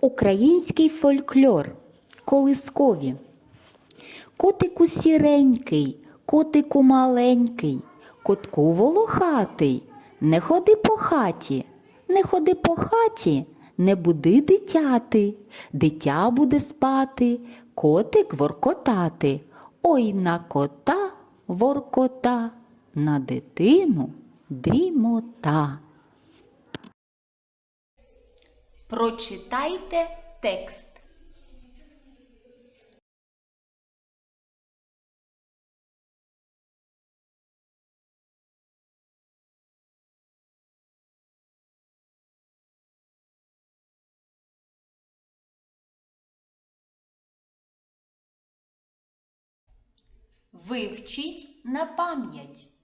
Український фольклор. Колискові. Котику сіренький, котику маленький, котку волохатий, не ходи по хаті, не ходи по хаті, не буди дитяти, дитя буде спати, котик воркотати. Ой на кота воркота, на дитину дрімота. Прочитайте текст. Вивчіть на пам'ять.